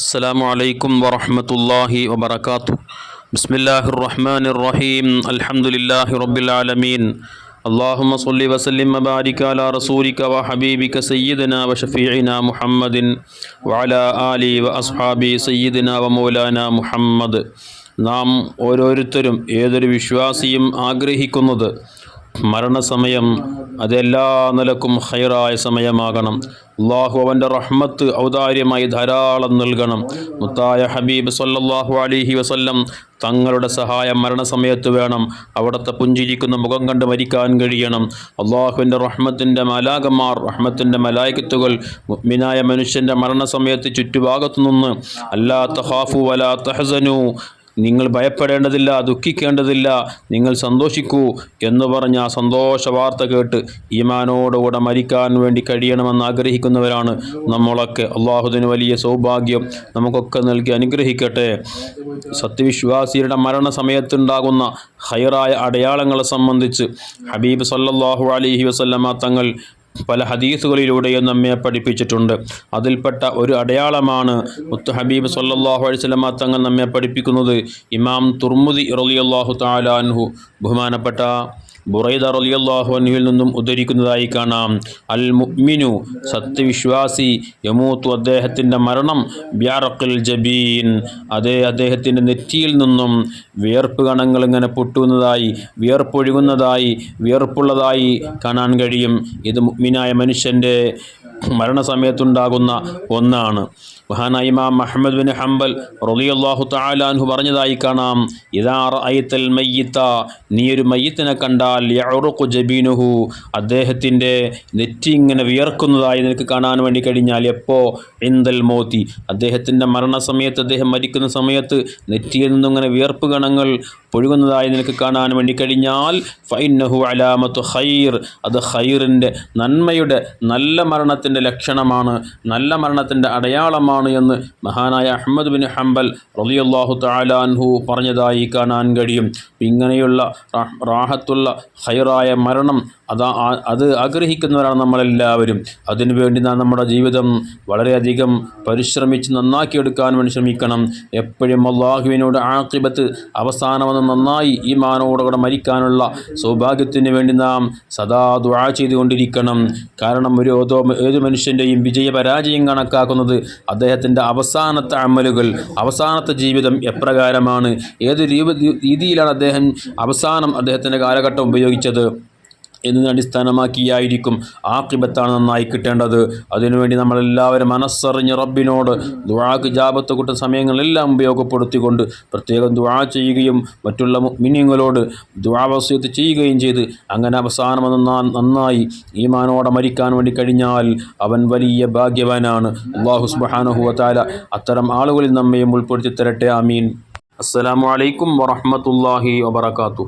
السلام عليكم ورحمة الله وبركاته بسم الله الرحمن الرحيم الحمد لله رب العالمين اللهم صل وسلم وبارك على رسولك وحبيبك سيدنا وشفيعنا محمد وعلى آله وأصحابه سيدنا ومولانا محمد നാം ഓരോരുത്തരും ഏതൊരു വിശ്വാസിയും ആഗ്രഹിക്കുന്നത് മരണസമയം അതെല്ലാ നിലക്കും ഹൈറായ സമയമാകണം. അള്ളാഹു അവന്റെ റഹ്മത്ത് ഔദാര്യമായി ധാരാളം നൽകണം. മുത്തായ ഹബീബ് സല്ലാഹു അലിഹി വസല്ലം തങ്ങളുടെ സഹായം മരണസമയത്ത് വേണം. അവിടുത്തെ പുഞ്ചിരിക്കുന്ന മുഖം കണ്ട് മരിക്കാൻ കഴിയണം. അള്ളാഹുവിന്റെ റഹ്മത്തിന്റെ മലാകന്മാർ റഹ്മത്തിന്റെ മലായക്കത്തുകൾ മിനായ മനുഷ്യന്റെ മരണസമയത്ത് ചുറ്റുഭാഗത്തു നിന്ന് അല്ലാ തഹാഫു വലാ തഹസനു നിങ്ങൾ ഭയപ്പെടേണ്ടതില്ല ദുഃഖിക്കേണ്ടതില്ല നിങ്ങൾ സന്തോഷിക്കൂ എന്ന് പറഞ്ഞ ആ സന്തോഷ വാർത്ത കേട്ട് ഈമാനോടുകൂടെ മരിക്കാൻ വേണ്ടി കഴിയണമെന്ന് ആഗ്രഹിക്കുന്നവരാണ് നമ്മളൊക്കെ. അള്ളാഹുദിന് വലിയ സൗഭാഗ്യം നമുക്കൊക്കെ നൽകി അനുഗ്രഹിക്കട്ടെ. സത്യവിശ്വാസിയുടെ മരണസമയത്തുണ്ടാകുന്ന ഹൈറായ അടയാളങ്ങളെ സംബന്ധിച്ച് ഹബീബ് സല്ലാഹു അലൈഹി വസല്ലമ തങ്ങൾ പല ഹദീസുകളിലൂടെയും നമ്മെ പഠിപ്പിച്ചിട്ടുണ്ട്. അതിൽപ്പെട്ട ഒരു അടയാളമാണ് മുത്ത് ഹബീബ് സല്ലാഹു അലൈഹി വസല്ലമ തങ്ങൾ നമ്മെ പഠിപ്പിക്കുന്നത്. ഇമാം തുർമുദി റളിയല്ലാഹു താലാൻഹു ബഹുമാനപ്പെട്ട ബുറൈദ റളിയല്ലാഹു അൻഹുവിൽ നിന്നും ഉദ്ധരിക്കുന്നതായി കാണാം. അൽ മുഅ്മിനു സത്യവിശ്വാസി യമൂത്തു അദ്ദേഹത്തിന്റെ മരണം ബ്യാറക്കിൽ ജബീൻ. അതേ അദ്ദേഹത്തിന്റെ നെറ്റിയിൽ നിന്നും വിയർപ്പ് കണങ്ങൾ ഇങ്ങനെ പൊട്ടുന്നതായി വിയർപ്പൊഴുകുന്നതായി വിയർപ്പുള്ളതായി കാണാൻ കഴിയും. ഇത് മുഅ്മിനായ മനുഷ്യന്റെ മരണസമയത്തുണ്ടാകുന്ന ഒന്നാണ്. മഹാനായ ഇമാം അഹമ്മദ് ബിൻ ഹംബൽ റളിയല്ലാഹു തആല അൻഹു പറഞ്ഞതായി കാണാം ഇദാ റഅയ്തൽ മയ്യിത്ത നീ ഒരു മയ്യത്തിനെ കണ്ടാൽ യഉറുഖു ജബീനുഹു അദ്ദേഹത്തിന്റെ നെറ്റി ഇങ്ങനെ വിയർക്കുന്നതായി നിനക്ക് കാണാൻ വേണ്ടി കഴിഞ്ഞാൽ എപ്പോൾ ഇന്ദൽ മോത്തി. അദ്ദേഹത്തിന്റെ മരണസമയത്ത് അദ്ദേഹം മരിക്കുന്ന സമയത്ത് നെറ്റിയിൽ നിന്നും ഇങ്ങനെ വിയർപ്പ് ഗണങ്ങൾ പൊഴുകുന്നതായി നിനക്ക് കാണാൻ വേണ്ടി കഴിഞ്ഞാൽ ഫൈനഹു അലാമത്ത് ഖൈർ. അത് ഖൈറിന്റെ നന്മയുടെ നല്ല മരണത്തിന്റെ ലക്ഷണമാണ് നല്ല മരണത്തിന്റെ അടയാളമാണ്. എന്ന് മഹാനായ അഹമ്മദ് ബിൻ ഹംബൽ റളിയല്ലാഹു താലാൻഹു പറഞ്ഞതായി കാണാൻ കഴിയും. ഇങ്ങനെയുള്ള റാഹത്തുള്ള ഹൈറായ മരണം അതാ അത് ആഗ്രഹിക്കുന്നവരാണ് നമ്മളെല്ലാവരും. അതിനുവേണ്ടി നാം നമ്മുടെ ജീവിതം വളരെയധികം പരിശ്രമിച്ച് നന്നാക്കിയെടുക്കാൻ വേണ്ടി ശ്രമിക്കണം. എപ്പോഴും അള്ളാഹുവിനോട് ആക്കിബത്ത് അവസാനമെന്ന് നന്നായി ഈ മാനോടുകൂടെ മരിക്കാനുള്ള സൗഭാഗ്യത്തിന് വേണ്ടി നാം സദാ ദുആ ചെയ്തുകൊണ്ടിരിക്കണം. കാരണം ഒരു ഏതോ ഏത് മനുഷ്യന്റെയും വിജയ പരാജയം കണക്കാക്കുന്നത് അദ്ദേഹത്തിന്റെ അവസാനത്തെ അമലുകൾ അവസാനത്തെ ജീവിതം എപ്രകാരമാണ് ഏത് രീതിയിലാണ് അദ്ദേഹം അവസാനം അദ്ദേഹത്തിന്റെ കാലഘട്ടം ഉപയോഗിച്ചത്? എന്നതിനെ അടിസ്ഥാനമാക്കിയായിരിക്കും ആക്കിബത്താണ് നന്നായി കിട്ടേണ്ടത്. അതിനുവേണ്ടി നമ്മളെല്ലാവരും മനസ്സറിഞ്ഞ് റബ്ബിനോട് ദുആക്ക് ജാപത്ത് കൂട്ട സമയങ്ങളെല്ലാം ഉപയോഗപ്പെടുത്തിക്കൊണ്ട് പ്രത്യേകം ദുആ ചെയ്യുകയും മറ്റുള്ള മിനിങ്ങളോട് ദുആവസ്യത്ത് ചെയ്യുകയും ചെയ്ത് അങ്ങനെ അവസാനം നന്നായി ഈമാനോടെ മരിക്കാൻ വേണ്ടി കഴിഞ്ഞാൽ അവൻ വലിയ ഭാഗ്യവാനാണ്. അള്ളാഹു അത്തരം ആളുകളിൽ നമ്മയും ഉൾപ്പെടുത്തി തരട്ടെ. ആമീൻ. അസ്സലാമു അലൈക്കും വറഹ്മത്തുള്ളാഹി വബറകാതുഹു.